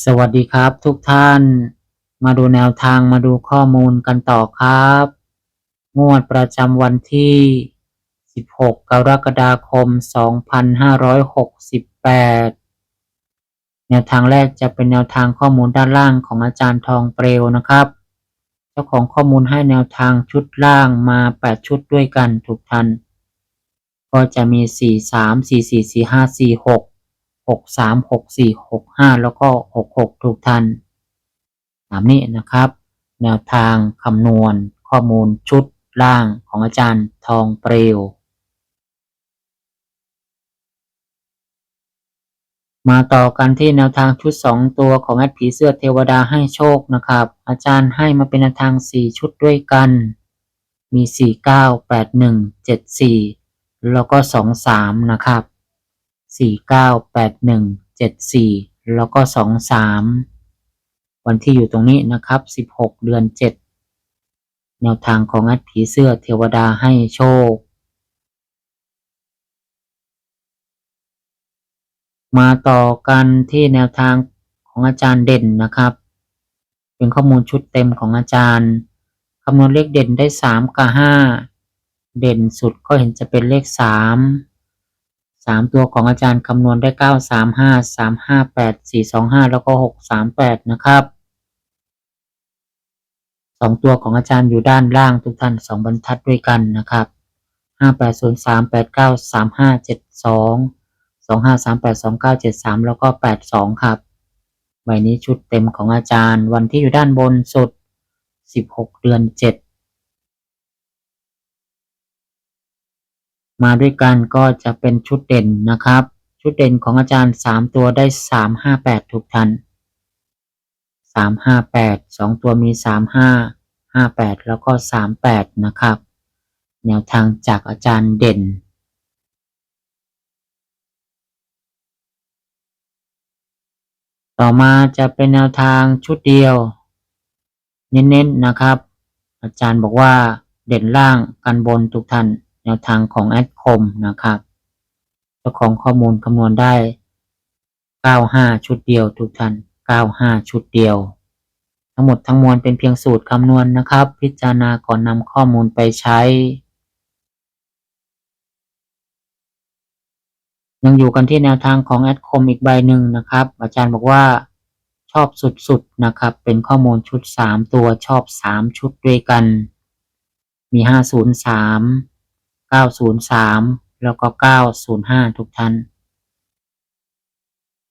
สวัสดีครับทุกท่าน มาดูแนวทางมาดูข้อมูลกันต่อครับ งวดประจำวันที่ 16 กรกฎาคม 2568 แนวทางแรกจะเป็นแนวทางข้อมูลด้านล่างของอาจารย์ทองเปลวนะครับ เจ้าของข้อมูลให้แนวทางชุดล่างมา 8 ชุดด้วยกันทุกท่าน ก็จะมี 4 3 4 4 4 5 4 6 หกสามหกสี่หกห้าแล้วก็หกหกทุกท่านตามนี้นะครับ แนวทางคำนวณข้อมูลชุดล่างของอาจารย์ทองเปลวมาต่อกันที่แนวทางชุด 2 ตัวของแอดผีเสื้อเทวดาให้โชคนะครับ อาจารย์ให้มาเป็นแนวทาง 4 ชุดด้วยกัน มี 4 9 8 1 7 4 แล้วก็ 2 3 นะครับ สี่เก้าแปดหนึ่งเจ็ดสี่แล้วก็สองสามวันที่อยู่ตรงนี้นะครับสิบหกเดือนเจ็ดแนวทางของอัดผีเสื้อเทวดาให้โชค มาต่อกันที่แนวทางของอาจารย์เด่นนะครับ เป็นข้อมูลชุดเต็มของอาจารย์คำนวณเลขเด่นได้สามกับห้าเด่นสุดก็เห็นจะเป็นเลขสาม สามตัวของอาจารย์คำนวณได้เก้าสามห้าสามห้าแปดสี่สองห้าแล้วก็หกสามแปดนะครับสองตัวของอาจารย์อยู่ด้านล่างทุกท่านสองบรรทัดด้วยกันนะครับห้าแปดศูนย์สามแปดเก้าสามห้าเจ็ดสองสองห้าสามแปดสองเก้าเจ็ดสามแล้วก็แปดสองครับใบนี้ชุดเต็มของอาจารย์วันที่อยู่ด้านบนสุดสิบหกเดือนเจ็ด มาด้วยกันก็จะเป็นชุดเด่นนะครับ ชุดเด่นของอาจารย์สามตัวได้สามห้าแปดทุกท่านสามห้าแปดสองตัวมีสามห้าห้าแปดแล้วก็สามแปดนะครับ แนวทางจากอาจารย์เด่นต่อมาจะเป็นแนวทางชุดเดียว เน้นๆนะครับ อาจารย์บอกว่าเด่นล่างกันบนทุกท่าน แนวทางของแอดคมนะครับเจ้าของข้อมูลคำนวณได้ 95 ชุดเดียวทุกท่าน 95 ชุดเดียว ทั้งหมดทั้งมวลเป็นเพียงสูตรคำนวณนะครับ พิจารณาก่อนนำข้อมูลไปใช้ ยังอยู่กันที่แนวทางของแอดคมอีกใบหนึ่งนะครับ อาจารย์บอกว่าชอบสุดๆนะครับ เป็นข้อมูลชุด 3 ตัวชอบ 3 ชุดด้วยกัน มี 503 เก้าศูนย์สามแล้วก็เก้าศูนย์ห้าทุกท่าน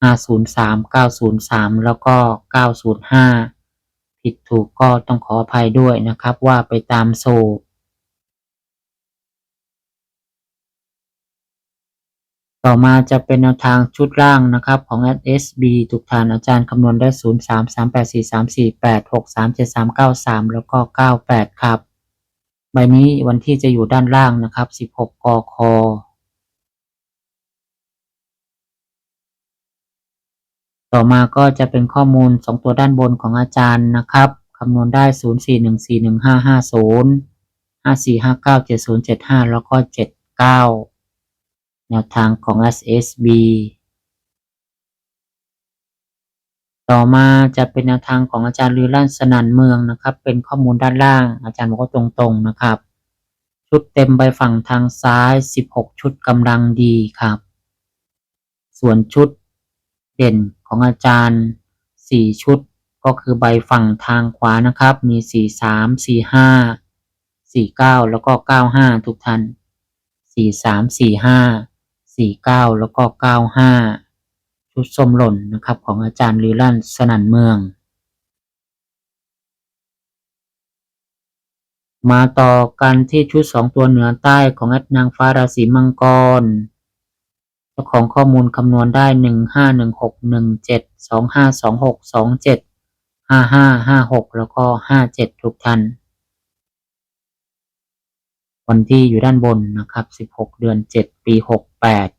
ห้าศูนย์สามเก้าศูนย์สามแล้วก็เก้าศูนย์ห้าผิดถูกก็ต้องขออภัยด้วยนะครับว่าไปตามสูตรต่อมาจะเป็นแนวทางชุดล่างนะครับของ SB ทุกท่านอาจารย์คำนวณได้ 0 3 3 8 4 3 4 8 6 3 7 3 9 3 แล้วก็ 98 ครับ ใบนี้วันที่จะอยู่ด้านล่างนะครับ 16 กค ต่อมาก็จะเป็นข้อมูล 2 ตัวด้านบนของอาจารย์นะครับ คำนวณได้ 04141550 54597075 แล้วก็ 79 แนวทางของ SSB ต่อมาจะเป็นแนวทางของอาจารย์ลือลั่นสนันเมืองนะครับ เป็นข้อมูลด้านล่าง อาจารย์บอกว่าตรงๆนะครับ ชุดเต็มใบฝั่งทางซ้าย 16 ชุดกำลังดีครับ ส่วนชุดเด่นของอาจารย์ 4 ชุดก็คือใบฝั่งทางขวานะครับ มี 43 45 49 แล้วก็ 95 ทุกท่าน 43 45 49 แล้วก็ 95 ชุดส้มหล่นนะครับ ของอาจารย์ลีลันสนันเมือง มาต่อกันที่ชุดสองตัวเหนือใต้ของอัดนางฟ้าราศีมังกรเจ้าของข้อมูลคำนวณได้หนึ่งห้าหนึ่งหกหนึ่งเจ็ดสองห้าสองหกสองเจ็ดห้าห้าห้าหกแล้วก็ห้าเจ็ดทุกท่านวันที่อยู่ด้านบนนะครับสิบหกเดือนเจ็ดปีหกแปด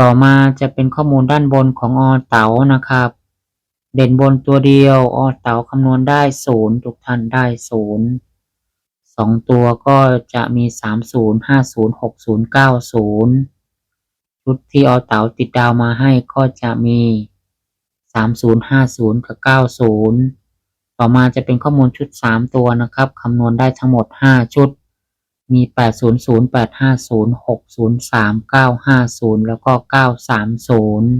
ต่อมาจะเป็นข้อมูลด้านบนของอเต๋านะครับ เด่นบนตัวเดียวอเต๋าคำนวณได้ศูนย์ทุกท่านได้ศูนย์สองตัวก็จะมีสามศูนย์ห้าศูนย์หกศูนย์เก้าศูนย์ชุดที่อเต๋าติดดาวมาให้ก็จะมีสามศูนย์ห้าศูนย์กับเก้าศูนย์ต่อมาจะเป็นข้อมูลชุดสามตัวนะครับคำนวณได้ทั้งหมดห้าชุด มีแปดศูนย์ศูนย์แปดห้าศูนย์หกศูนย์สามเก้าห้าศูนย์แล้วก็เก้าสามศูนย์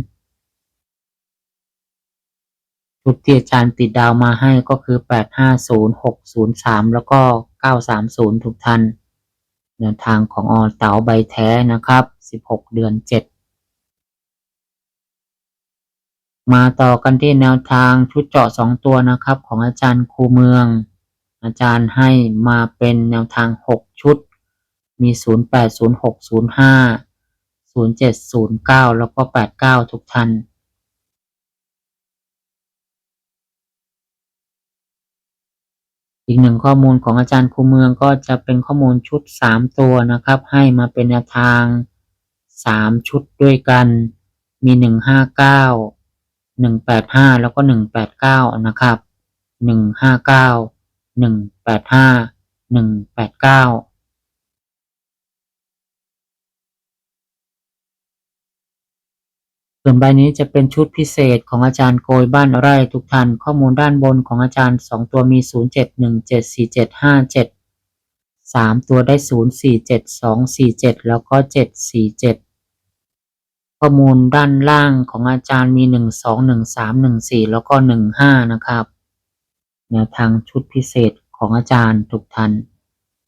ชุดที่อาจารย์ติดดาวมาให้ก็คือแปดห้าศูนย์หกศูนย์สามแล้วก็เก้าสามศูนย์ทุกท่านแนวทางของอเต๋าใบแท้นะครับสิบหกเดือนเจ็ดมาต่อกันที่แนวทางชุดเจาะสองตัวนะครับ ของอาจารย์ครูเมือง อาจารย์ให้มาเป็นแนวทางหกชุด มีศูนย์แปดศูนย์หกศูนย์ห้าศูนย์เจ็ดศูนย์เก้าแล้วก็แปดเก้าทุกท่านอีกหนึ่งข้อมูลของอาจารย์ครูเมืองก็จะเป็นข้อมูลชุดสามตัวนะครับ ให้มาเป็นแนวทางสามชุดด้วยกัน มีหนึ่งห้าเก้าหนึ่งแล้วก็หนึ่งแปดเก้านะครับหนึ่ง หนึ่งแปดห้าหนึ่งแปดเก้าส่วนใบนี้จะเป็นชุดพิเศษของอาจารย์โกยบ้านไร่ทุกท่านข้อมูลด้านบนของอาจารย์สองตัวมีศูนย์เจ็ดหนึ่งเจ็ดสี่เจ็ดห้าเจ็ดสามตัวได้ศูนย์สี่เจ็ดสองสี่เจ็ดแล้วก็เจ็ดสี่เจ็ดข้อมูลด้านล่างของอาจารย์มีหนึ่งสองหนึ่งสามหนึ่งสี่แล้วก็หนึ่งห้านะครับ แนวทางชุดพิเศษของอาจารย์ทุกท่าน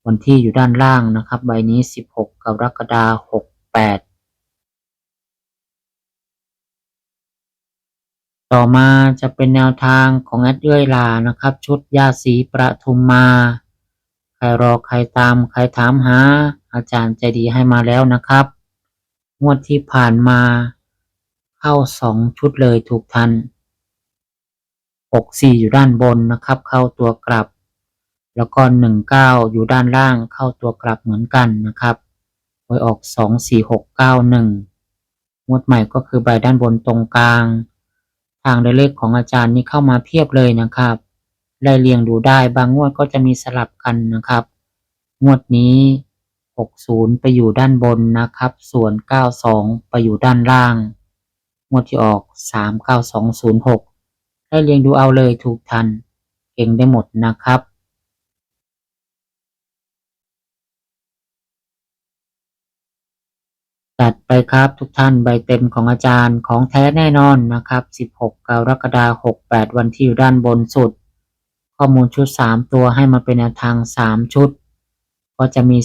วันที่อยู่ด้านล่างนะครับ ใบนี้สิบหกรกฎาหกแปดต่อมาจะเป็นแนวทางของแอดเอื้อยลานะครับ ชุดยาสีประทุมมา ใครรอใครตามใครถามหา อาจารย์ใจดีให้มาแล้วนะครับ งวดที่ผ่านมา เข้าสองชุดเลยถูกทัน หกสี่อยู่ด้านบนนะครับ เข้าตัวกลับ แล้วก็หนึ่งเก้าอยู่ด้านล่างเข้าตัวกลับเหมือนกันนะครับโดยออกสองสี่หกเก้าหนึ่งงวดใหม่ก็คือใบด้านบนตรงกลาง ทางเลขของอาจารย์นี่เข้ามาเพียบเลยนะครับไล่เรียงดูได้บางงวดก็จะมีสลับกันนะครับ งวดนี้ 60 ไปอยู่ด้านบนนะครับ ส่วน 92 ไปอยู่ด้านล่าง งวดที่ออก 39206 ไล่เรียงดูเอาเลยถูกทัน เก่งได้หมดนะครับจัดไปครับทุกท่านใบเต็มของอาจารย์ของแท้แน่นอนนะครับ 16 กรกฎาคม68 วันที่อยู่ด้านบนสุด ข้อมูลชุด 3 ตัวให้มาเป็นแนวทาง 3 ชุด ก็จะมี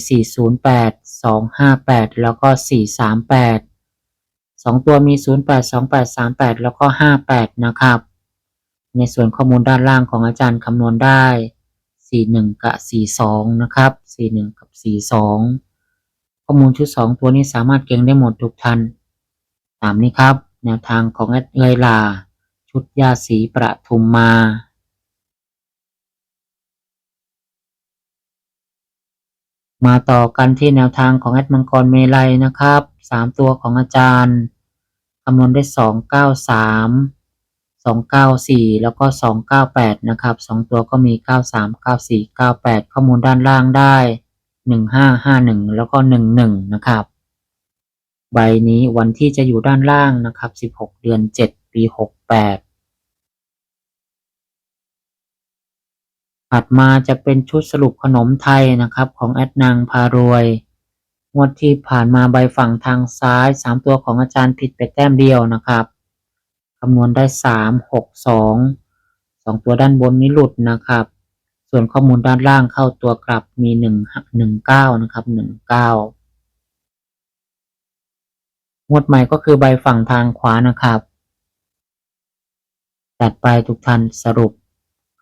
408 258 แล้วก็ 438 2 ตัวมี 08 28 38 แล้วก็ 58 นะครับ ในส่วนข้อมูลด้านล่างของอาจารย์คำนวณได้ 41 กับ 42 นะครับ 41 กับ 42 ข้อมูลชุด 2 ตัวนี้สามารถเก่งได้หมดทุกท่านตามนี้ครับ แนวทางของแอดเอยลา ชุดยาสีประทุมมามาต่อกันที่แนวทางของแอดมังกรเมลัยนะครับสามตัวของอาจารย์ คำนวณได้ส องเก้าสองเก้าสี่แล้วก็สองเก้าแปดนะครับสองตัวก็มีเก้าสามเก้าสี่เก้าแปดข้อมูลด้านล่างได้หนึ่งห้าห้าหนึ่งแล้วก็หนึ่งหนึ่งนะครับ ใบนี้วันที่จะอยู่ด้านล่างนะครับสิบหกเดือนเจ็ดปีหกแปดถัดมาจะเป็นชุดสรุปขนมไทยนะครับของแอดนางพารวยงวดที่ผ่านมาใบฝั่งทางซ้ายสามตัวของอาจารย์ผิดไปแต้มเดียวนะครับ คำนวณได้สามหกสองสองตัวด้านบนนี้หลุดนะครับ ส่วนข้อมูลด้านล่างเข้าตัวกลับมีหนึ่งหนึ่งเก้านะครับหนึ่งเก้างวดใหม่ก็คือใบฝั่งทางขวานะครับตัดไปทุกท่านสรุป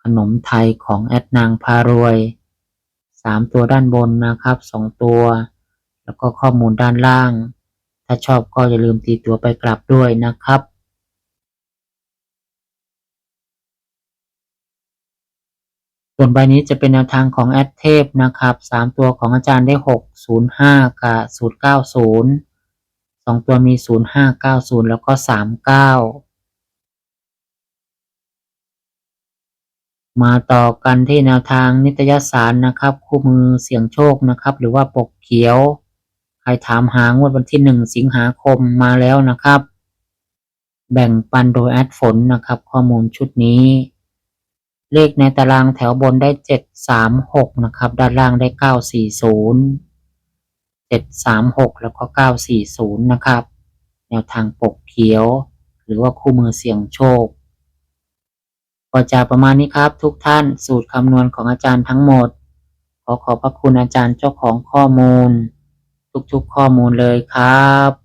ขนมไทยของแอดนางพารวยสามตัวด้านบนนะครับสองตัว แล้วก็ข้อมูลด้านล่าง ถ้าชอบก็อย่าลืมตีตัวไปกลับด้วยนะครับ ส่วนใบนี้จะเป็นแนวทางของแอดเทพนะครับสามตัวของอาจารย์ได้หกศูนย์ห้ากับศูนย์เก้าศูนย์สองตัวมีศูนย์ห้าเก้าศูนย์แล้วก็สามเก้ามาต่อกันที่แนวทางนิตยสารนะครับ คู่มือเสี่ยงโชคนะครับ หรือว่าปกเขียว ใครถามหางวดวันที่หนึ่งสิงหาคมมาแล้วนะครับ แบ่งปันโดยแอดฝนนะครับ ข้อมูลชุดนี้ เลขในตารางแถวบนได้เจ็ดสามหกนะครับ ด้านล่างได้เก้าสี่ศูนย์เจ็ดสามหกแล้วก็เก้าสี่ศูนย์นะครับ แนวทางปกเขียว หรือว่าคู่มือเสี่ยงโชคก็จะประมาณนี้ครับ ทุกท่านสูตรคำนวณของอาจารย์ทั้งหมด ขอขอบพระคุณอาจารย์เจ้าของข้อมูล ทุกๆข้อมูลเลยครับ